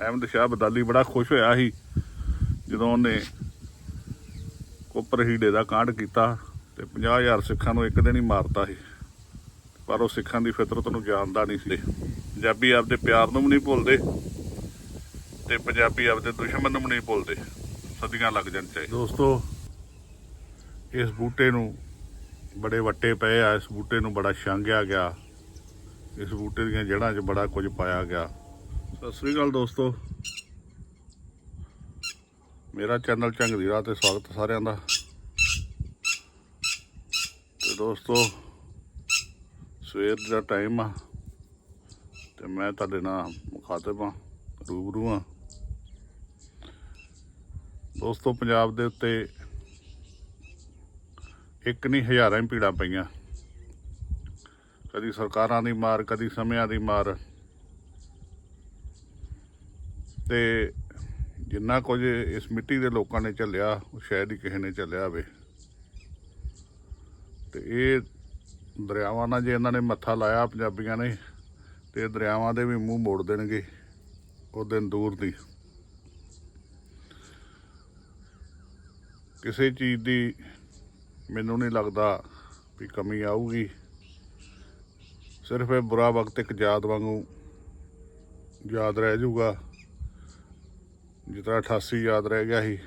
ਅਹਿਮਦ ਸ਼ਾਹ ਬਦਾਲੀ ਬੜਾ ਖੁਸ਼ ਹੋਇਆ ਸੀ ਜਦੋਂ ਉਹਨੇ ਕੋਪਰ ਹੀੜੇ ਦਾ ਕਾਂਡ ਕੀਤਾ ਤੇ 50000 ਸਿੱਖਾਂ ਨੂੰ ਇੱਕ ਦਿਨ ਹੀ ਮਾਰਤਾ ਸੀ। ਪਰ ਉਹ ਸਿੱਖਾਂ ਦੀ ਫਿਤਰਤ ਨੂੰ ਜਾਣਦਾ ਨਹੀਂ ਸੀ। ਪੰਜਾਬੀ ਆਪਦੇ ਪਿਆਰ ਨੂੰ ਵੀ ਨਹੀਂ ਭੁੱਲਦੇ ਤੇ ਪੰਜਾਬੀ ਆਪਦੇ ਦੁਸ਼ਮਣ ਨੂੰ ਵੀ ਨਹੀਂ ਭੁੱਲਦੇ। ਸਦੀਆਂ ਲੱਗ ਜਾਣ ਚਾਹੀਦੇ ਦੋਸਤੋ, ਇਸ ਬੂਟੇ ਨੂੰ ਬੜੇ ਵੱਟੇ ਪਏ ਆ। ਇਸ ਬੂਟੇ ਨੂੰ ਬੜਾ ਛਾਂਗਿਆ ਗਿਆ। ਇਸ ਬੂਟੇ ਦੀਆਂ ਜੜ੍ਹਾਂ 'ਚ ਬੜਾ ਕੁਝ ਪਾਇਆ ਗਿਆ। ਸਤਿ ਸ੍ਰੀ ਅਕਾਲ ਦੋਸਤੋ। ਮੇਰਾ ਚੈਨਲ ਝੰਗ ਦੀ ਰਾਹ ਤੇ ਸਵਾਗਤ ਸਾਰਿਆਂ ਦਾ। ਤੇ ਦੋਸਤੋ, ਸਵੇਰ ਦਾ ਟਾਈਮ ਆ। ਤੇ ਮੈਂ ਤੁਹਾਡੇ ਨਾਲ ਮੁਖਾਤਬ ਆ ਰੂਬਰੂ ਆ ਦੋਸਤੋ, ਪੰਜਾਬ ਦੇ ਉੱਤੇ ਇੱਕ ਨਹੀਂ, ਹਜ਼ਾਰਾਂ ਹੀ ਭੀੜਾਂ ਪਈਆਂ। ਕਦੀ ਸਰਕਾਰਾਂ ਦੀ ਮਾਰ, ਕਦੀ ਸਮਿਆਂ ਦੀ ਮਾਰ। ਤੇ ਜਿੰਨਾ ਕੁਝ ਇਸ ਮਿੱਟੀ ਦੇ ਲੋਕਾਂ ਨੇ ਝੱਲਿਆ, ਉਹ ਸ਼ਾਇਦ ਹੀ ਕਿਸੇ ਨੇ ਝੱਲਿਆ ਹੋਵੇ। ਤੇ ਇਹ ਦਰਿਆਵਾਂ ਨਾਲ ਜੇ ਇਹਨਾਂ ਨੇ ਮੱਥਾ ਲਾਇਆ ਪੰਜਾਬੀਆਂ ਨੇ, ਤੇ ਇਹ ਦਰਿਆਵਾਂ ਦੇ ਵੀ ਮੂੰਹ ਮੋੜ ਦੇਣਗੇ ਉਹ ਦਿਨ ਦੂਰ ਦੀ। ਕਿਸੇ ਚੀਜ਼ ਦੀ ਮੈਨੂੰ ਨਹੀਂ ਲੱਗਦਾ ਵੀ ਕਮੀ ਆਊਗੀ। ਸਿਰਫ ਇਹ ਬੁਰਾ ਵਕਤ ਇੱਕ ਯਾਦ ਵਾਂਗੂ ਯਾਦ ਰਹਿ ਜਾਊਗਾ। ਜਿਸ ਤਰ੍ਹਾਂ 88 ਯਾਦ ਰਹਿ ਗਿਆ ਸੀ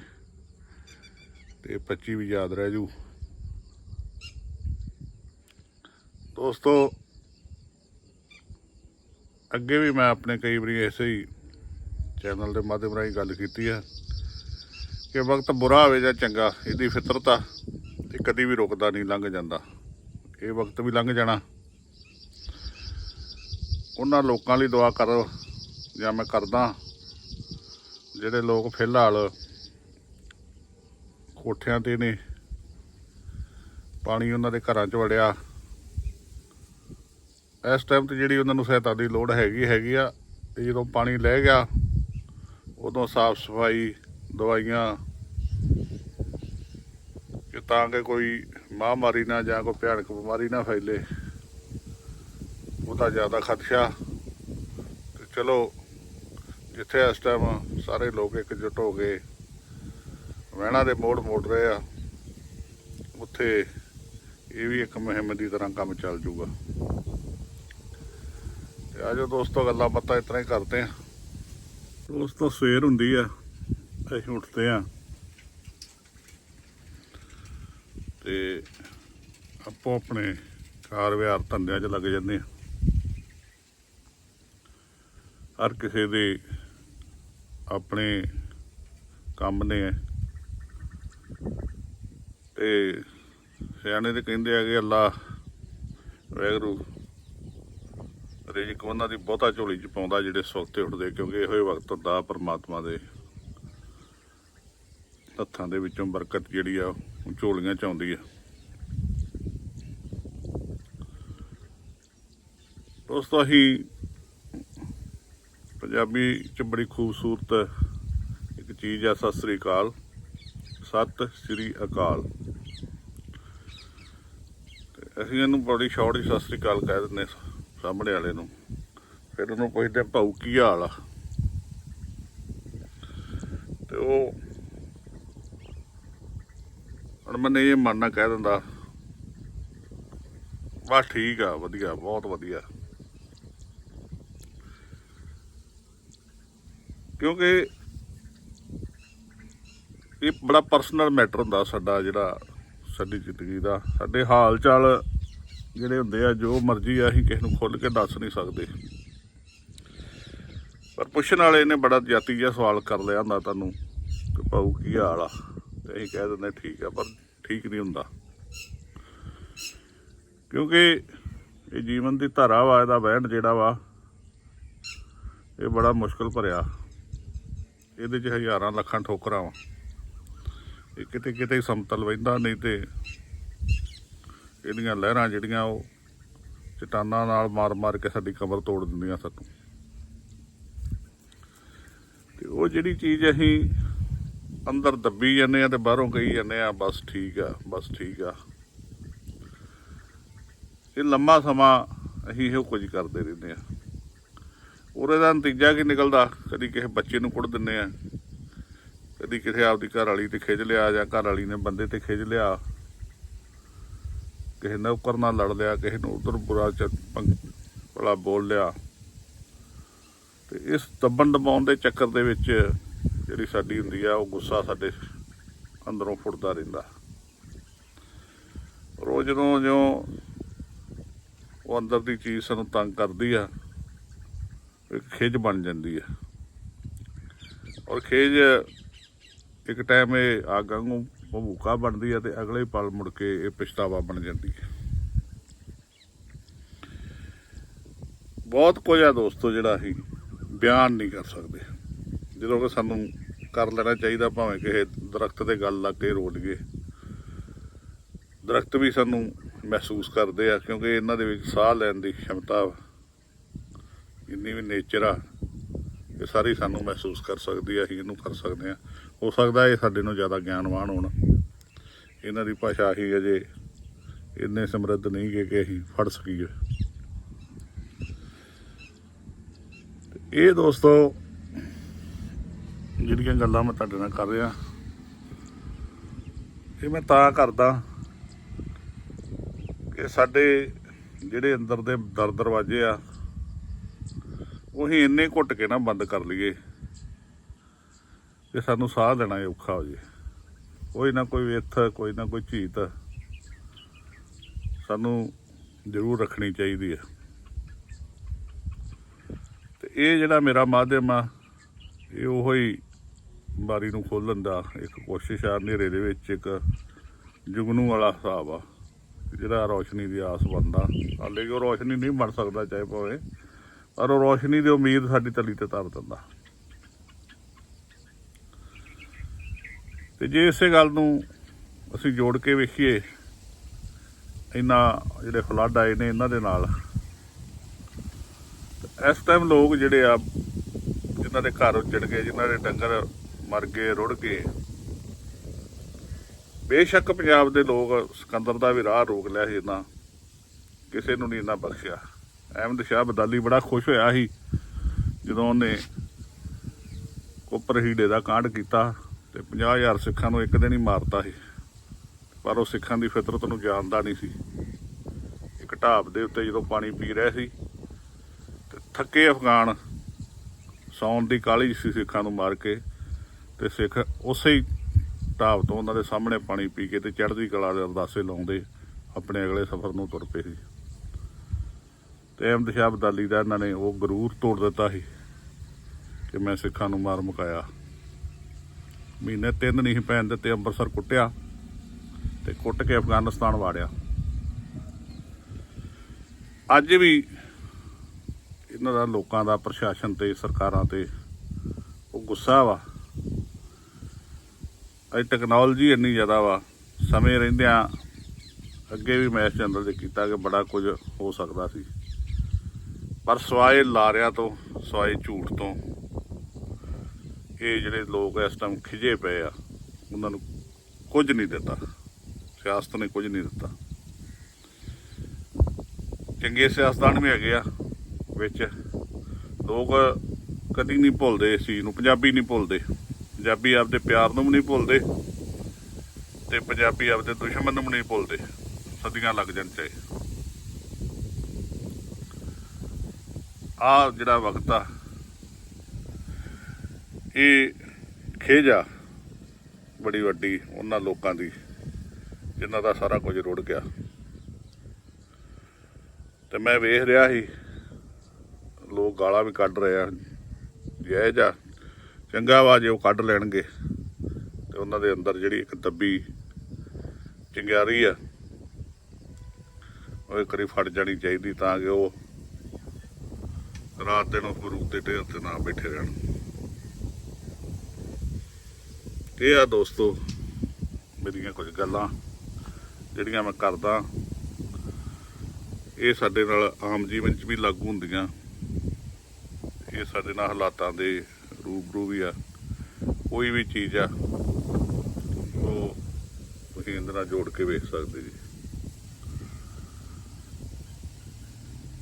ਤੇ 25 ਵੀ ਯਾਦ ਰਹਿ ਜੂ। ਦੋਸਤੋ, ਅੱਗੇ ਵੀ ਮੈਂ ਆਪਣੇ ਕਈ ਵਾਰੀ ਐਸੇ ਹੀ ਚੈਨਲ ਦੇ ਮਾਧਿਅਮ ਰਾਹੀਂ ਗੱਲ ਕੀਤੀ ਆ ਕਿ ਵਕਤ ਬੁਰਾ ਹੋਵੇ ਜਾਂ ਚੰਗਾ, ਇਹਦੀ ਫਿਤਰਤ ਆ ਤੇ ਕਦੀ ਵੀ ਰੁਕਦਾ ਨਹੀਂ, ਲੰਘ ਜਾਂਦਾ। ਇਹ ਵਕਤ ਵੀ ਲੰਘ ਜਾਣਾ। ਉਹਨਾਂ ਲੋਕਾਂ ਲਈ ਦੁਆ ਕਰੋ ਜਾਂ ਮੈਂ ਕਰਦਾ ਜਿਹੜੇ ਲੋਕ ਫਿਲਹਾਲ ਕੋਠਿਆਂ ਤੇ ਨੇ, ਪਾਣੀ ਉਹਨਾਂ ਦੇ ਘਰਾਂ 'ਚ ਵੜਿਆ। ਇਸ ਟਾਈਮ ਤੇ ਜਿਹੜੀ ਉਹਨਾਂ ਨੂੰ ਸਹਾਇਤਾ ਦੀ ਲੋੜ ਹੈਗੀ ਹੈਗੀ ਆ, ਤੇ ਜਦੋਂ ਪਾਣੀ ਲੈ ਗਿਆ, ਉਦੋਂ ਸਾਫ਼ ਸਫ਼ਾਈ ਦਵਾਈਆਂ ਕਿ ਤਾਂ ਕਿ ਕੋਈ ਮਹਾਮਾਰੀ ਨਾ ਜਾਂ ਕੋਈ ਭਿਆਨਕ ਬਿਮਾਰੀ ਨਾ ਫੈਲੇ। ਉਹਦਾ ਜ਼ਿਆਦਾ ਖਦਸ਼ਾ। ਤੇ ਚਲੋ ਜਿੱਥੇ ਇਸ ਟਾਈਮ ਸਾਰੇ ਲੋਕ ਇਕਜੁੱਟ ਹੋ ਗਏ, ਵਹਿਣਾ ਦੇ ਮੋੜ ਮੋੜ ਰਹੇ ਆ, ਉੱਥੇ ਇਹ ਵੀ ਇੱਕ ਮੁਹਿੰਮ ਦੀ ਤਰ੍ਹਾਂ ਕੰਮ ਚੱਲ ਜੂਗਾ। ਤੇ ਆਜੋ ਦੋਸਤੋ, ਗੱਲਾਂ ਬਾਤਾਂ ਇਸ ਤਰ੍ਹਾਂ ਹੀ ਕਰਦੇ ਆ ਦੋਸਤੋ, ਸਵੇਰ ਹੁੰਦੀ ਆ, ਅਸੀਂ ਉੱਠਦੇ ਆ ਤੇ ਆਪੋ ਆਪਣੇ ਕਾਰ ਵਿਹਾਰ ਧੰਦਿਆਂ 'ਚ ਲੱਗ ਜਾਂਦੇ ਆ ਹਰ ਕਿਸੇ ਦੇ ਆਪਣੇ ਕੰਮ ਨੇ। ਤੇ ਸਿਆਣੇ ਤੇ ਕਹਿੰਦੇ ਆ ਕਿ ਅੱਲਾ ਵੈਗਰੂ ਰਿਜਕ ਉਹਨਾਂ ਦੀ ਬਹੁਤਾ ਝੋਲੀ ਚ ਪਾਉਂਦਾ ਜਿਹੜੇ ਸੁਖਤੇ ਉੱਠਦੇ, ਕਿਉਂਕਿ ਇਹੋ ਹੀ ਵਕਤ ਹੁੰਦਾ ਪਰਮਾਤਮਾ ਦੇ ਹੱਥਾਂ ਦੇ ਵਿੱਚੋਂ ਬਰਕਤ ਜਿਹੜੀ ਆ ਉਹ ਝੋਲੀਆਂ ਚ ਆਉਂਦੀ ਆ। ਦੋਸਤੋ, ਅਸੀਂ ਪੰਜਾਬੀ ਚ ਬੜੀ ਖੂਬਸੂਰਤ ਇੱਕ ਚੀਜ਼ ਆ, ਸਤਿ ਸ੍ਰੀ ਅਕਾਲ। ਸਤਿ ਸ੍ਰੀ ਅਕਾਲ। ਅਸੀਂ ਇਹਨੂੰ ਬੜੀ ਸ਼ਾਰਟ ਹੀ ਸਤਿ ਸ੍ਰੀ ਅਕਾਲ ਕਹਿ ਦਿੰਦੇ ਸਾਹਮਣੇ ਵਾਲੇ ਨੂੰ। ਫਿਰ ਉਹਨੂੰ ਪੁੱਛਦੇ ਭਾਊ, ਕੀ ਹਾਲ ਆ? ਤੇ ਉਹ ਹੁਣ ਮੈਨੇ ਇਹ ਮੰਨਣਾ ਕਹਿ ਦਿੰਦਾ, ਬਸ ਠੀਕ ਆ, ਵਧੀਆ, ਬਹੁਤ ਵਧੀਆ। ਕਿਉਂਕਿ ਇਹ ਬੜਾ ਪਰਸਨਲ ਮੈਟਰ ਹੁੰਦਾ ਸਾਡਾ ਜਿਹੜਾ ਸਾਡੀ ਜ਼ਿੰਦਗੀ ਦਾ। ਸਾਡੇ ਹਾਲ ਚਾਲ ਜਿਹੜੇ ਹੁੰਦੇ ਆ, ਜੋ ਮਰਜ਼ੀ ਆ, ਅਸੀਂ ਕਿਸੇ ਨੂੰ ਖੁੱਲ ਕੇ ਦੱਸ ਨਹੀਂ ਸਕਦੇ। ਪਰ ਪੁੱਛਣ ਵਾਲੇ ਨੇ ਬੜਾ ਜਾਤੀ ਜਿਹਾ ਸਵਾਲ ਕਰ ਲਿਆ ਹੁੰਦਾ ਤੁਹਾਨੂੰ, ਕਿ ਭਾਊ ਕੀ ਹਾਲ ਆ? ਤੇ ਅਸੀਂ ਕਹਿ ਦਿੰਦੇ ਠੀਕ ਆ, ਪਰ ਠੀਕ ਨਹੀਂ ਹੁੰਦਾ। ਕਿਉਂਕਿ ਇਹ ਜੀਵਨ ਦੀ ਧਾਰਾ ਵਾ, ਇਹਦਾ ਵਹਿਣ ਜਿਹੜਾ ਵਾ, ਇਹ ਬੜਾ ਮੁਸ਼ਕਲ ਭਰਿਆ। ਇਹਦੇ 'ਚ ਹਜ਼ਾਰਾਂ ਲੱਖਾਂ ਠੋਕਰਾਂ ਵਾ। ਇਹ ਕਿਤੇ ਕਿਤੇ ਹੀ ਸਮਤਲ ਵਹਿੰਦਾ, ਨਹੀਂ ਤੇ ਇਹਦੀਆਂ ਲਹਿਰਾਂ ਜਿਹੜੀਆਂ ਉਹ ਚਟਾਨਾਂ ਨਾਲ ਮਾਰ-ਮਾਰ ਕੇ ਸਾਡੀ ਕਮਰ ਤੋੜ ਦਿੰਦੀਆਂ ਸਾਨੂੰ ਤੇ ਉਹ ਜਿਹੜੀ ਚੀਜ਼ ਅਸੀਂ ਅੰਦਰ ਦੱਬੀ ਜਾਂਦੇ ਆ ਤੇ ਬਾਹਰੋਂ ਕਹੀ ਜਾਂਦੇ ਆ ਬਸ ਠੀਕ ਆ, ਬਸ ਠੀਕ ਆ। ਇਹ ਲੰਮਾ ਸਮਾਂ ਅਸੀਂ ਇਹੋ ਕੁਝ ਕਰਦੇ ਰਹਿੰਦੇ ਆ ਔਰ ਇਹਦਾ ਨਤੀਜਾ ਕੀ ਨਿਕਲਦਾ? ਕਦੀ ਕਿਸੇ ਬੱਚੇ ਨੂੰ ਕੁੱਟ ਦਿੰਨੇ ਆ। ਕਦੀ ਕਿਸੇ ਆਪਦੀ ਘਰ ਵਾਲੀ ਤੇ ਖਿੱਚ ਲਿਆ ਜਾਂ ਘਰ ਵਾਲੀ ਨੇ ਬੰਦੇ ਤੇ ਖਿੱਚ ਲਿਆ। ਕਿਸੇ ਨੇ ਨੌਕਰ ਨਾਲ ਲੜ ਲਿਆ, ਕਿਸੇ ਨੂੰ ਉਧਰ ਬੁਰਾ ਚ ਪੰਗ- ਬੋਲ ਲਿਆ। ਤੇ ਇਸ ਦੱਬਣ ਦਬਾਉਣ ਦੇ ਚੱਕਰ ਦੇ ਵਿੱਚ ਜਿਹੜੀ ਸਾਡੀ ਹੁੰਦੀ ਆ, ਉਹ ਗੁੱਸਾ ਸਾਡੇ ਅੰਦਰੋਂ ਫੁੱਟਦਾ ਰਹਿੰਦਾ। ਰੋਜ਼ ਜਦੋਂ ਜਿਉਂ ਉਹ ਅੰਦਰ ਦੀ ਚੀਜ਼ ਸਾਨੂੰ ਤੰਗ ਕਰਦੀ ਆ ਇੱਕ ਖਿਜ ਬਣ ਜਾਂਦੀ ਹੈ। ਔਰ ਖਿਜ ਇੱਕ ਟਾਈਮ ਇਹ ਅੱਗ ਵਾਂਗੂ ਭੂਕਾ ਬਣਦੀ ਹੈ ਤੇ ਅਗਲੇ ਪਲ ਮੁੜ ਕੇ ਇਹ ਪਛਤਾਵਾ ਬਣ ਜਾਂਦੀ ਹੈ। ਬਹੁਤ ਕੁਝ ਆ ਦੋਸਤੋ ਜਿਹੜਾ ਅਸੀਂ ਬਿਆਨ ਨਹੀਂ ਕਰ ਸਕਦੇ। ਜਦੋਂ ਕਿ ਸਾਨੂੰ ਕਰ ਲੈਣਾ ਚਾਹੀਦਾ, ਭਾਵੇਂ ਕਿਸੇ ਦਰਖਤ ਤੇ ਗੱਲ ਲੱਗ ਕੇ ਰੋਲ ਗਏ। ਦਰਖਤ ਵੀ ਸਾਨੂੰ ਮਹਿਸੂਸ ਕਰਦੇ ਆ, ਕਿਉਂਕਿ ਇਹਨਾਂ ਦੇ ਵਿੱਚ ਸਾਹ ਲੈਣ ਦੀ ਖਮਤਾ ਜਿੰਨੀ ਵੀ ਨੇਚਰ ਆ, ਇਹ ਸਾਰੀ ਸਾਨੂੰ ਮਹਿਸੂਸ ਕਰ ਸਕਦੀ ਆ, ਅਸੀਂ ਇਹਨੂੰ ਕਰ ਸਕਦੇ ਆ। ਹੋ ਸਕਦਾ ਇਹ ਸਾਡੇ ਨੂੰ ਜ਼ਿਆਦਾ ਗਿਆਨਵਾਨ ਹੋਣ। ਇਹਨਾਂ ਦੀ ਭਾਸ਼ਾ ਹੀ ਅਜੇ ਇੰਨੇ ਸਮਰੱਧ ਨਹੀਂ ਗਏ ਕਿ ਅਸੀਂ ਫੜ ਸਕੀਏ। ਇਹ ਦੋਸਤੋ, ਜਿਹੜੀਆਂ ਗੱਲਾਂ ਮੈਂ ਤੁਹਾਡੇ ਨਾਲ ਕਰ ਰਿਹਾ, ਇਹ ਮੈਂ ਤਾਂ ਕਰਦਾ ਕਿ ਸਾਡੇ ਜਿਹੜੇ ਅੰਦਰ ਦੇ ਦਰ ਦਰਵਾਜ਼ੇ ਆ ਉਹੀ ਇੰਨੇ ਘੁੱਟ ਕੇ ਨਾ ਬੰਦ ਕਰ ਲਈਏ ਕਿ ਸਾਨੂੰ ਸਾਹ ਦੇਣਾ ਹੀ ਔਖਾ ਹੋ ਜੇ ਕੋਈ ਨਾ ਕੋਈ ਵਿਥ ਕੋਈ ਨਾ ਕੋਈ ਝੀਤ ਸਾਨੂੰ ਜ਼ਰੂਰ ਰੱਖਣੀ ਚਾਹੀਦੀ ਹੈ। ਤੇ ਇਹ ਜਿਹੜਾ ਮੇਰਾ ਮਾਧਿਅਮ ਆ, ਇਹ ਉਹੋ ਹੀ ਬਾਰੀ ਨੂੰ ਖੋਲਣ ਦਾ ਇੱਕ ਕੋਸ਼ਿਸ਼ ਆ, ਹਨੇਰੇ ਦੇ ਵਿੱਚ ਇੱਕ ਜੁਗਨੂ ਵਾਲਾ ਹਿਸਾਬ ਆ, ਜਿਹੜਾ ਰੋਸ਼ਨੀ ਦੀ ਆਸ ਬੰਦਾ ਹਾਲੇ ਕਿ ਉਹ ਰੋਸ਼ਨੀ ਨਹੀਂ ਬਣ ਸਕਦਾ, ਚਾਹੇ ਭਾਵੇਂ ਪਰ ਉਹ ਰੋਸ਼ਨੀ ਦੀ ਉਮੀਦ ਸਾਡੀ ਤਲੀ ਤੇ ਧਰ ਦਿੰਦਾ। ਤੇ ਜੇ ਇਸੇ ਗੱਲ ਨੂੰ ਅਸੀਂ ਜੋੜ ਕੇ ਵੇਖੀਏ ਇਹਨਾਂ ਜਿਹੜੇ ਫਲੱਡ ਆਏ ਨੇ ਇਹਨਾਂ ਦੇ ਨਾਲ, ਇਸ ਟਾਈਮ ਲੋਕ ਜਿਹੜੇ ਆ, ਜਿਨ੍ਹਾਂ ਦੇ ਘਰ ਉੱਜੜ ਗਏ, ਜਿਨ੍ਹਾਂ ਦੇ ਡੰਗਰ ਮਰ ਗਏ, ਰੁੜ ਗਏ, ਬੇਸ਼ੱਕ ਪੰਜਾਬ ਦੇ ਲੋਕ ਸਿਕੰਦਰ ਦਾ ਵੀ ਰਾਹ ਰੋਕ ਲਿਆ ਸੀ ਇਹਨਾਂ ਕਿਸੇ ਨੂੰ ਨਹੀਂ ਇਹਨਾਂ ਬਖਸ਼ਿਆ। ਅਹਿਮਦ ਸ਼ਾਹ ਬਦਾਲੀ ਬੜਾ ਖੁਸ਼ ਹੋਇਆ ਸੀ, ਜਦੋਂ ਉਹਨੇ ਕੋਪਰ ਹੀੜੇ ਦਾ ਕਾਂਡ ਕੀਤਾ ਤੇ 50000 ਸਿੱਖਾਂ ਨੂੰ ਇੱਕ ਦਿਨ ਹੀ ਮਾਰਤਾ ਸੀ। ਪਰ ਉਹ ਸਿੱਖਾਂ ਦੀ ਫਿਤਰਤ ਨੂੰ ਜਾਣਦਾ ਨਹੀਂ ਸੀ। ਇੱਕ ਢਾਬ ਦੇ ਉੱਤੇ ਜਦੋਂ ਪਾਣੀ ਪੀ ਰਿਹਾ ਸੀ ਤੇ ਥੱਕੇ ਅਫਗਾਨ ਸੌਣ ਦੀ ਕਾਲੀ ਸੀ ਸਿੱਖਾਂ ਨੂੰ ਮਾਰ ਕੇ ਤੇ ਸਿੱਖ ਉਸੇ ਹੀ ਢਾਬ ਤੋਂ ਉਹਨਾਂ ਦੇ ਸਾਹਮਣੇ ਪਾਣੀ ਪੀ ਕੇ ਤੇ ਚੜ੍ਹਦੀ ਕਲਾ ਦੇ ਅਰਦਾਸੇ ਲਾਉਂਦੇ ਆਪਣੇ ਅਗਲੇ ਸਫ਼ਰ ਨੂੰ ਤੁਰ ਪਏ ਸੀ। ਤੇ ਅਹਿਮਦ ਸ਼ਾਹ ਅਬਦਾਲੀ ਦਾ ਇਹਨਾਂ ਨੇ, ਉਹ ਗਰੂਰ ਤੋੜ ਦਿੱਤਾ ਸੀ ਕਿ ਮੈਂ ਸਿੱਖਾਂ ਨੂੰ ਮਾਰ ਮੁਕਾਇਆ। ਮਹੀਨੇ ਤਿੰਨ ਨਹੀਂ ਪੈਣ ਦਿੱਤੇ, ਅੰਮ੍ਰਿਤਸਰ ਕੁੱਟਿਆ ਤੇ ਕੁੱਟ ਕੇ ਅਫਗਾਨਿਸਤਾਨ ਵਾੜਿਆ। ਅੱਜ ਵੀ ਇਹਨਾਂ ਦਾ ਲੋਕਾਂ ਦਾ ਪ੍ਰਸ਼ਾਸਨ ਤੇ, ਸਰਕਾਰਾਂ ਤੇ ਉਹ ਗੁੱਸਾ ਵਾ। ਅੱਜ ਟੈਕਨੋਲੋਜੀ ਇੰਨੀ ਜ਼ਿਆਦਾ ਵਾ, ਸਮੇਂ ਰਹਿੰਦਿਆਂ ਅੱਗੇ ਵੀ ਮੈਂ ਇਸ ਚੈਨਲ ਤੇ ਕੀਤਾ ਕਿ ਬੜਾ ਕੁਝ ਹੋ ਸਕਦਾ ਸੀ। ਪਰ ਸਵਾਏ ਲਾਰਿਆਂ ਤੋਂ, ਸਵਾਏ ਝੂਠ ਤੋਂ, ਇਹ ਜਿਹੜੇ ਲੋਕ ਇਸ ਟਾਈਮ ਖਿਜੇ ਪਏ ਆ, ਉਹਨਾਂ ਨੂੰ ਕੁਝ ਨਹੀਂ ਦਿੱਤਾ। ਸਿਆਸਤ ਨੇ ਕੁਝ ਨਹੀਂ ਦਿੱਤਾ। ਚੰਗੇ ਸਿਆਸਤਦਾਨ ਵੀ ਹੈਗੇ ਆ, ਵਿੱਚ ਲੋਕ ਕਦੀ ਨਹੀਂ ਭੁੱਲਦੇ ਇਸ ਚੀਜ਼ ਨੂੰ, ਪੰਜਾਬੀ ਨਹੀਂ ਭੁੱਲਦੇ। ਪੰਜਾਬੀ ਆਪਦੇ ਪਿਆਰ ਨੂੰ ਵੀ ਨਹੀਂ ਭੁੱਲਦੇ ਤੇ ਪੰਜਾਬੀ ਆਪਦੇ ਦੁਸ਼ਮਣ ਨੂੰ ਵੀ ਨਹੀਂ ਭੁੱਲਦੇ। ਸਦੀਆਂ ਲੱਗ ਜਾਣ ਚਾਹੇ। ਆ ਜਿਹੜਾ ਵਕਤ ਆ, ਇਹ ਖੇਜਾ ਬੜੀ ਵੱਡੀ ਉਹਨਾਂ ਲੋਕਾਂ ਦੀ, ਜਿਨ੍ਹਾਂ ਦਾ ਸਾਰਾ ਕੁਝ ਰੁੜ ਗਿਆ। ਤੇ ਮੈਂ ਵੇਖ ਰਿਹਾ ਸੀ, ਲੋਕ ਗਾਲਾਂ ਵੀ ਕੱਢ ਰਹੇ ਆ ਜੈ ਜਾ ਚੰਗਾ ਵਾ ਜੇ ਉਹ ਕੱਢ ਲੈਣਗੇ। ਤੇ ਉਹਨਾਂ ਦੇ ਅੰਦਰ ਜਿਹੜੀ ਇੱਕ ਦੱਬੀ ਚਿੰਗਾਰੀ ਆ, ਉਹ ਇੱਕ ਫੜ ਜਾਣੀ ਚਾਹੀਦੀ ਤਾਂ ਕਿ ਉਹ ਰਾਤ ਦਿਨ ਉਹ ਗੁਰੂ ਦੇ ਢੇਰ ਤੇ ਨਾ ਬੈਠੇ ਰਹਿਣ। ਇਹ ਆ ਦੋਸਤੋ, ਮੇਰੀਆਂ ਕੁਝ ਗੱਲਾਂ, ਜਿਹੜੀਆਂ ਮੈਂ ਕਰਦਾ। ਇਹ ਸਾਡੇ ਨਾਲ ਆਮ ਜੀਵਨ 'ਚ ਵੀ ਲਾਗੂ ਹੁੰਦੀਆਂ। ਇਹ ਸਾਡੇ ਨਾਲ ਹਾਲਾਤਾਂ ਦੇ ਰੂਬਰੂ ਵੀ ਆ। ਕੋਈ ਵੀ ਚੀਜ਼ ਆ, ਉਹ ਤੁਸੀਂ ਇਹਦੇ ਨਾਲ ਜੋੜ ਕੇ ਵੇਖ ਸਕਦੇ ਜੀ।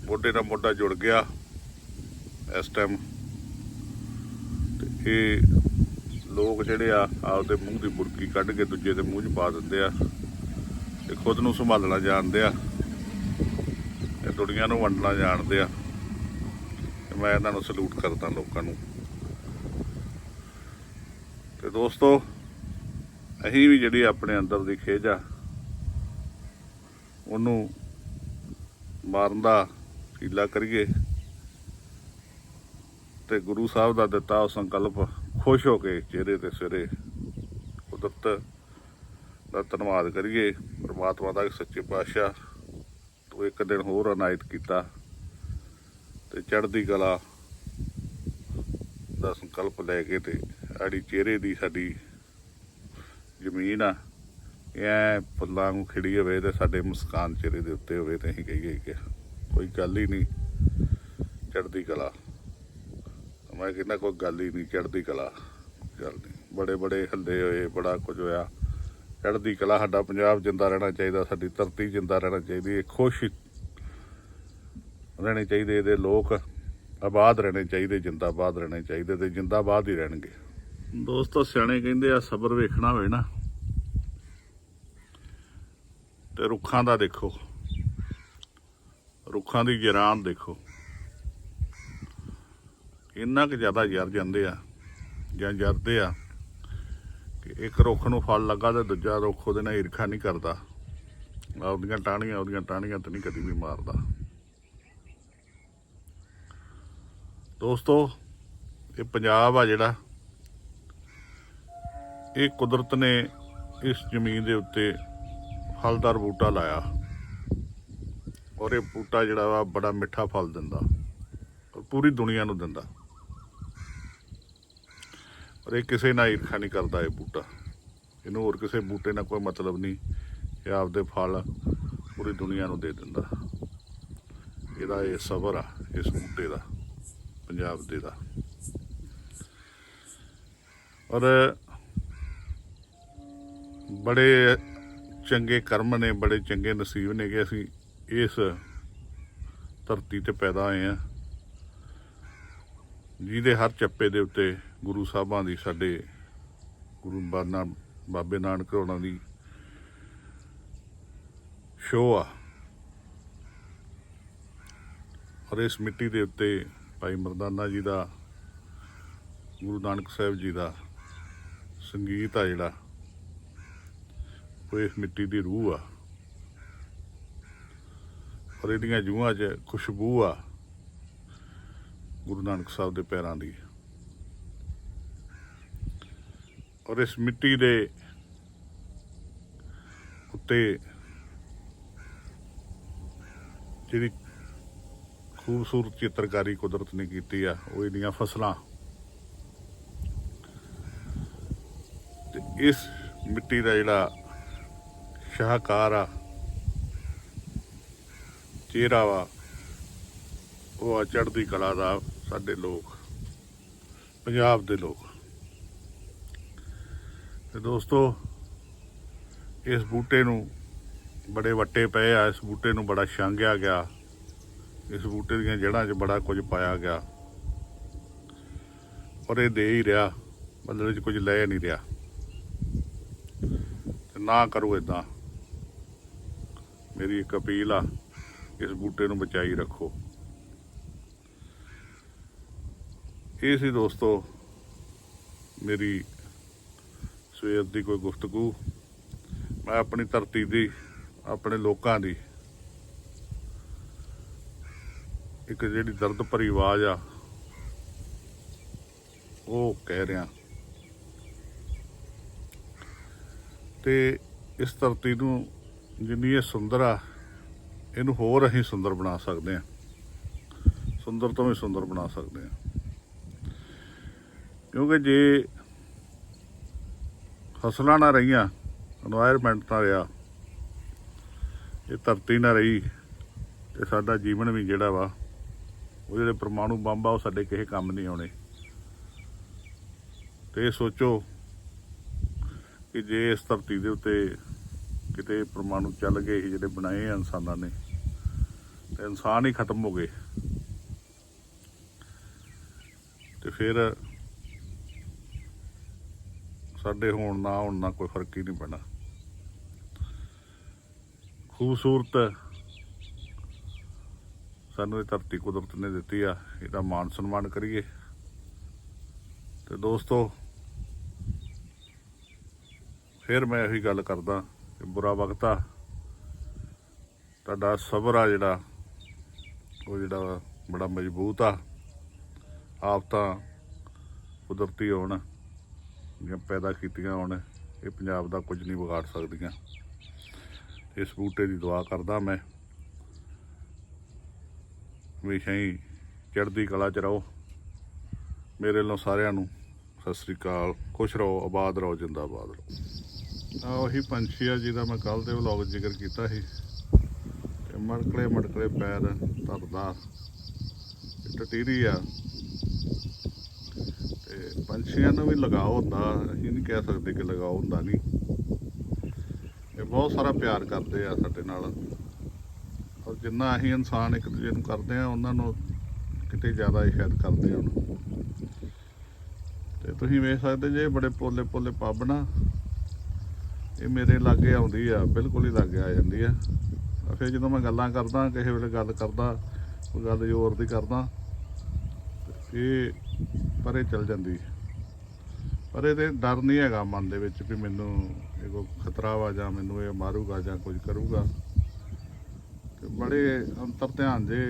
ਮੋਢੇ ਨਾਲ ਮੋਢਾ ਜੁੜ ਗਿਆ। ਇਸ ਟਾਈਮ ਤੇ ਇਹ ਲੋਕ ਜਿਹੜੇ ਆ, ਆਪਦੇ ਮੂੰਹ ਦੀ ਬੁਰਕੀ ਕੱਢ ਕੇ ਦੂਜੇ ਦੇ ਮੂੰਹ 'ਚ ਪਾ ਦਿੰਦੇ ਆ ਤੇ ਖੁਦ ਨੂੰ ਸੰਭਾਲਣਾ ਜਾਣਦੇ ਆ ਤੇ ਦੁਨੀਆ ਨੂੰ ਵੰਡਣਾ ਜਾਣਦੇ ਆ। ਮੈਂ ਇਹਨਾਂ ਨੂੰ ਸਲੂਟ ਕਰਦਾ ਲੋਕਾਂ ਨੂੰ। ਤੇ ਦੋਸਤੋ, ਅਸੀਂ ਵੀ ਜਿਹੜੀ ਆਪਣੇ ਅੰਦਰ ਦੀ ਖੇਜ ਆ, ਉਹਨੂੰ ਮਾਰਨ ਦਾ ਹੀਲਾ ਕਰੀਏ। ਤੇ ਗੁਰੂ ਸਾਹਿਬ ਦਾ ਦਿੱਤਾ ਉਹ ਸੰਕਲਪ, ਖੁਸ਼ ਹੋ ਕੇ ਚਿਹਰੇ ਤੇ ਸਿਰੇ ਕੁਦਰਤ ਦਾ ਧੰਨਵਾਦ ਕਰੀਏ। ਪ੍ਰਮਾਤਮਾ ਦਾ ਸੱਚੇ ਪਾਤਸ਼ਾਹ ਤੂੰ ਇੱਕ ਦਿਨ ਹੋਰ ਅਨਾਇਤ ਕੀਤਾ ਤੇ ਚੜ੍ਹਦੀ ਕਲਾ ਦਾ ਸੰਕਲਪ ਲੈ ਕੇ ਤੇ ਆੜੀ ਚਿਹਰੇ ਦੀ ਸਾਡੀ ਜ਼ਮੀਨ ਆ। ਐ ਫੁੱਲਾਂ ਨੂੰ ਖਿੜੀ ਹੋਵੇ ਤੇ ਸਾਡੇ ਮੁਸਕਾਨ ਚਿਹਰੇ ਦੇ ਉੱਤੇ ਹੋਵੇ ਤੇ ਅਸੀਂ ਕਹੀਏ ਕਿ ਕੋਈ ਗੱਲ ਹੀ ਨਹੀਂ, ਚੜ੍ਹਦੀ ਕਲਾ। ਮੈਂ ਕਹਿੰਦਾ ਕੋਈ ਗੱਲ ਹੀ ਨਹੀਂ, ਚੜ੍ਹਦੀ ਕਲਾ ਗੱਲ ਨਹੀਂ ਬੜੇ ਬੜੇ ਹੱਲੇ ਹੋਏ, ਬੜਾ ਕੁਝ ਹੋਇਆ। ਚੜ੍ਹਦੀ ਕਲਾ ਸਾਡਾ ਪੰਜਾਬ ਜਿੰਦਾ ਰਹਿਣਾ ਚਾਹੀਦਾ, ਸਾਡੀ ਧਰਤੀ ਜਿੰਦਾ ਰਹਿਣਾ ਚਾਹੀਦੀ ਹੈ, ਖੁਸ਼ ਰਹਿਣੇ ਚਾਹੀਦੇ ਇਹਦੇ ਲੋਕ, ਆਬਾਦ ਰਹਿਣੇ ਚਾਹੀਦੇ, ਜਿੰਦਾਬਾਦ ਰਹਿਣੇ ਚਾਹੀਦੇ ਤੇ ਜਿੰਦਾਬਾਦ ਹੀ ਰਹਿਣਗੇ। ਦੋਸਤੋ, ਸਿਆਣੇ ਕਹਿੰਦੇ ਆ, ਸਬਰ ਵੇਖਣਾ ਹੋਵੇ ਨਾ, ਤੇ ਰੁੱਖਾਂ ਦਾ ਦੇਖੋ, ਰੁੱਖਾਂ ਦੀ ਜਰਾਨ ਦੇਖੋ। ਇੰਨਾ ਕੁ ਜ਼ਿਆਦਾ ਜਰ ਜਾਂਦੇ ਆ, ਜਾਂ ਜਰਦੇ ਆ, ਕਿ ਇੱਕ ਰੁੱਖ ਨੂੰ ਫਲ ਲੱਗਾ ਤੇ ਦੂਜਾ ਰੁੱਖ ਉਹਦੇ ਨਾਲ ਈਰਖਾ ਨਹੀਂ ਕਰਦਾ। ਆਪਦੀਆਂ ਟਾਹਣੀਆਂ ਉਹਦੀਆਂ ਟਾਹਣੀਆਂ ਤੇ ਨਹੀਂ ਕਦੀ ਵੀ ਮਾਰਦਾ। ਦੋਸਤੋ, ਇਹ ਪੰਜਾਬ ਆ ਜਿਹੜਾ, ਇਹ ਕੁਦਰਤ ਨੇ ਇਸ ਜ਼ਮੀਨ ਦੇ ਉੱਤੇ ਫਲਦਾਰ ਬੂਟਾ ਲਾਇਆ। ਔਰ ਇਹ ਬੂਟਾ ਜਿਹੜਾ ਵਾ ਬੜਾ ਮਿੱਠਾ ਫਲ ਦਿੰਦਾ, ਔਰ ਪੂਰੀ ਦੁਨੀਆ ਨੂੰ ਦਿੰਦਾ। ਔਰ ਇਹ ਕਿਸੇ ਨਾਲ ਈਰਖਾ ਨਹੀਂ ਕਰਦਾ ਇਹ ਬੂਟਾ। ਇਹਨੂੰ ਹੋਰ ਕਿਸੇ ਬੂਟੇ ਨਾਲ ਕੋਈ ਮਤਲਬ ਨਹੀਂ। ਇਹ ਆਪਦੇ ਫਲ ਪੂਰੀ ਦੁਨੀਆ ਨੂੰ ਦੇ ਦਿੰਦਾ। ਇਹਦਾ ਇਹ ਸਬਰ ਆ, ਇਸ ਬੂਟੇ ਦਾ, ਪੰਜਾਬ ਦੇ ਦਾ। ਔਰ ਬੜੇ ਚੰਗੇ ਕਰਮ ਨੇ, ਬੜੇ ਚੰਗੇ ਨਸੀਬ ਨੇ ਕਿ ਅਸੀਂ ਇਸ ਧਰਤੀ ਤੇ ਪੈਦਾ ਹੋਏ ਆ ਜਿਹਦੇ ਹਰ ਚੱਪੇ ਦੇ ਉੱਤੇ ਗੁਰੂ ਸਾਹਿਬਾਂ ਦੀ, ਸਾਡੇ ਗੁਰੂ ਬਾਨਾ, ਬਾਬੇ ਨਾਨਕ ਹੋਣਾ ਦੀ ਸ਼ੋਅ ਆ। ਔਰ ਇਸ ਮਿੱਟੀ ਦੇ ਉੱਤੇ ਭਾਈ ਮਰਦਾਨਾ ਜੀ ਦਾ, ਗੁਰੂ ਨਾਨਕ ਸਾਹਿਬ ਜੀ ਦਾ ਸੰਗੀਤ ਆ ਜਿਹੜਾ, ਉਹ ਇਸ ਮਿੱਟੀ ਦੀ ਰੂਹ ਆ। ਔਰ ਇਹਦੀਆਂ ਜੂਹਾਂ 'ਚ ਖੁਸ਼ਬੂ ਆ। ਗੁਰੂ ਨਾਨਕ ਸਾਹਿਬ ਦੇ ਪੈਰਾਂ ਦੀ। ਔਰ ਇਸ ਮਿੱਟੀ ਦੇ ਉੱਤੇ ਜਿਹੜੀ ਖੂਬਸੂਰਤ ਚਿੱਤਰਕਾਰੀ ਕੁਦਰਤ ਨੇ ਕੀਤੀ ਆ, ਉਹ ਇਹਦੀਆਂ ਫਸਲਾਂ। ਤੇ ਇਸ ਮਿੱਟੀ ਦਾ ਜਿਹੜਾ ਸ਼ਾਹਕਾਰ ਆ, ਚਿਹਰਾ ਵਾ, ਉਹ ਆ ਚੜ੍ਹਦੀ ਕਲਾ ਦਾ ਸਾਡੇ ਲੋਕ, ਪੰਜਾਬ ਦੇ ਲੋਕ। ਤੇ ਦੋਸਤੋ, ਇਸ ਬੂਟੇ ਨੂੰ ਬੜੇ ਵੱਟੇ ਪਏ ਆ, ਇਸ ਬੂਟੇ ਨੂੰ ਬੜਾ ਛਾਂਗਿਆ ਗਿਆ। ਇਸ ਬੂਟੇ ਦੀਆਂ ਜੜ੍ਹਾਂ 'ਚ ਬੜਾ ਕੁਝ ਪਾਇਆ ਗਿਆ। ਪਰ ਇਹ ਦੇ ਹੀ ਰਿਹਾ ਬਦਲੇ 'ਚ ਕੁਝ ਲੈ ਨਹੀਂ ਰਿਹਾ। ਤੇ ਨਾ ਕਰੋ ਇਦਾਂ ਮੇਰੀ ਇੱਕ ਅਪੀਲ ਆ, ਇਸ ਬੂਟੇ ਨੂੰ ਬਚਾਈ ਰੱਖੋ। ਇਹ ਸੀ ਦੋਸਤੋ ਮੇਰੀ ਸਵੇਰ ਦੀ ਕੋਈ ਗੁਫ਼ਤਗੂ। ਮੈਂ ਆਪਣੀ ਧਰਤੀ ਦੀ, ਆਪਣੇ ਲੋਕਾਂ ਦੀ ਇੱਕ ਜਿਹੜੀ ਦਰਦ ਭਰੀ ਆਵਾਜ਼ ਆ, ਉਹ ਕਹਿ ਰਿਹਾ। ਤੇ ਇਸ ਧਰਤੀ ਨੂੰ ਜਿੰਨੀ ਇਹ ਸੁੰਦਰ ਆ, ਇਹਨੂੰ ਹੋਰ ਅਸੀਂ ਸੁੰਦਰ ਬਣਾ ਸਕਦੇ ਹਾਂ। ਸੁੰਦਰ ਤੋਂ ਵੀ ਸੁੰਦਰ ਬਣਾ ਸਕਦੇ ਹਾਂ। ਕਿਉਂਕਿ ਜੇ ਫਸਲਾਂ ਨਾ ਰਹੀਆਂ এনवायरमेंट ਨਾ ਰਿਹਾ ਇਹ ਧਰਤੀ ਨਾ ਰਹੀ ਤੇ ਸਾਡਾ ਜੀਵਨ ਵੀ ਜਿਹੜਾ ਵਾ, ਉਹ ਜਿਹੜੇ ਪਰਮਾਣੂ ਬੰਬ ਆ, ਉਹ ਸਾਡੇ ਕਿਸੇ ਕੰਮ ਨਹੀਂ ਆਉਣੇ। ਤੇ ਸੋਚੋ ਕਿ ਜੇ ਇਸ ਧਰਤੀ ਦੇ ਉੱਤੇ ਕਿਤੇ ਪਰਮਾਣੂ ਚੱਲ ਗਏ ਸੀ ਜਿਹੜੇ ਬਣਾਏ ਆ ਇਨਸਾਨਾਂ ਨੇ, ਤੇ ਇਨਸਾਨ ਹੀ ਖਤਮ ਹੋ ਗਏ। ਤੇ ਫਿਰ ਸਾਡੇ ਹੋਣ ਨਾ ਹੋਣ ਨਾਲ ਕੋਈ ਫ਼ਰਕ ਹੀ ਨਹੀਂ ਪੈਣਾ। ਖੂਬਸੂਰਤ ਸਾਨੂੰ ਇਹ ਧਰਤੀ ਕੁਦਰਤ ਨੇ ਦਿੱਤੀ ਆ, ਇਹਦਾ ਮਾਣ ਸਨਮਾਨ ਕਰੀਏ। ਤੇ ਦੋਸਤੋ, ਫਿਰ ਮੈਂ ਇਹੀ ਗੱਲ ਕਰਦਾ ਕਿ ਬੁਰਾ ਵਕਤ ਆ। ਤੁਹਾਡਾ ਸਬਰ ਆ ਜਿਹੜਾ, ਉਹ ਜਿਹੜਾ ਵਾ ਬੜਾ ਮਜ਼ਬੂਤ ਆ। ਆਪ ਤਾਂ ਕੁਦਰਤੀ ਹੋਣ। ਜਾਂ ਪੈਦਾ ਕੀਤੀਆਂ ਹੋਣ, ਇਹ ਪੰਜਾਬ ਦਾ ਕੁਝ ਨਹੀਂ ਵਿਗਾੜ ਸਕਦੀਆਂ। ਇਸ ਬੂਟੇ ਦੀ ਦੁਆ ਕਰਦਾ ਮੈਂ। ਹਮੇਸ਼ਾ ਹੀ ਚੜ੍ਹਦੀ ਕਲਾ ਚ ਰਹੋ। ਮੇਰੇ ਵੱਲੋਂ ਸਾਰਿਆਂ ਨੂੰ ਸਤਿ ਸ੍ਰੀ ਅਕਾਲ। ਖੁਸ਼ ਰਹੋ, ਆਬਾਦ ਰਹੋ, ਜਿੰਦਾਬਾਦ ਰਹੋ। ਆ ਉਹੀ ਪੰਛੀ ਆ ਜਿਹਦਾ ਮੈਂ ਕੱਲ ਦੇ ਵਲੌਗ ਜ਼ਿਕਰ ਕੀਤਾ ਸੀ। ਤੇ ਮੜਕਲੇ ਮੜਕਲੇ ਪੈਰ ਧਰਦਾ। ਟਟੀਰੀ ਆ। ਤੇ ਪੰਛੀਆਂ ਨੂੰ ਵੀ ਲਗਾਓ ਹੁੰਦਾ, ਅਸੀਂ ਨਹੀਂ ਕਹਿ ਸਕਦੇ ਕਿ ਲਗਾਓ ਹੁੰਦਾ ਨਹੀਂ ਇਹ ਬਹੁਤ ਸਾਰਾ ਪਿਆਰ ਕਰਦੇ ਆ ਸਾਡੇ ਨਾਲ। ਔਰ ਜਿੰਨਾ ਅਸੀਂ ਇਨਸਾਨ ਇੱਕ ਦੂਜੇ ਨੂੰ ਕਰਦੇ ਆ, ਉਹਨਾਂ ਨੂੰ ਕਿਤੇ ਜ਼ਿਆਦਾ ਹੀ ਸ਼ਾਇਦ ਕਰਦੇ ਆ। ਉਹਨੂੰ ਤੇ ਤੁਸੀਂ ਵੇਖ ਸਕਦੇ ਜੇ ਬੜੇ ਪੋਲੇ ਪੋਲੇ ਪੱਬ ਨਾ, ਇਹ ਮੇਰੇ ਲਾਗੇ ਆਉਂਦੀ ਆ, ਬਿਲਕੁਲ ਹੀ ਲਾਗੇ ਆ ਜਾਂਦੀ ਆ। ਫਿਰ ਜਦੋਂ ਮੈਂ ਗੱਲਾਂ ਕਰਦਾ, ਕਿਸੇ ਵੇਲੇ ਗੱਲ ਕਰਦਾ, ਕੋਈ ਗੱਲ ਜ਼ੋਰ ਦੀ ਕਰਦਾ ਇਹ ਪਰੇ ਚਲ ਜਾਂਦੀ ਪਰ ਇਹਦੇ ਡਰ ਨਹੀਂ ਹੈਗਾ ਮਨ ਦੇ ਵਿੱਚ ਵੀ ਮੈਨੂੰ ਇਹ ਕੋਈ ਖਤਰਾ ਵਾ ਜਾਂ ਮੈਨੂੰ ਇਹ ਮਾਰੂਗਾ ਜਾਂ ਕੁਝ ਕਰੂਗਾ। ਤੇ ਬੜੇ ਅੰਤਰ ਧਿਆਨ ਜੇ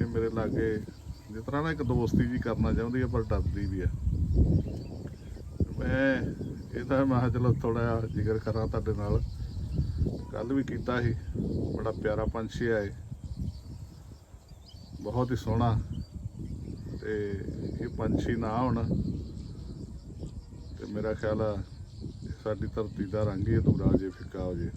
ਇਹ ਮੇਰੇ ਲਾਗੇ ਜਿਸ ਤਰ੍ਹਾਂ ਨਾ ਇੱਕ ਦੋਸਤੀ ਜੀ ਕਰਨਾ ਚਾਹੁੰਦੀ ਹੈ, ਪਰ ਡਰਦੀ ਵੀ ਹੈ। ਮੈਂ ਇਹਦਾ ਮੈਂ ਕਿਹਾ ਚਲੋ ਥੋੜਾ ਜਿਹਾ ਜ਼ਿਕਰ ਕਰਾਂ ਤੁਹਾਡੇ ਨਾਲ। ਕੱਲ ਵੀ ਕੀਤਾ ਸੀ, ਬੜਾ ਪਿਆਰਾ ਪੰਛੀ ਆ ਬਹੁਤ ਹੀ ਸੋਹਣਾ ਤੇ ਇਹ ਪੰਛੀ ਨਾ ਹੋਣ ਤੇ ਮੇਰਾ ਖਿਆਲ ਆ, ਸਾਡੀ ਧਰਤੀ ਦਾ ਰੰਗ ਹੀ ਅਧੂਰਾ ਜੇ, ਫਿੱਕਾ ਹੋ ਜੇ।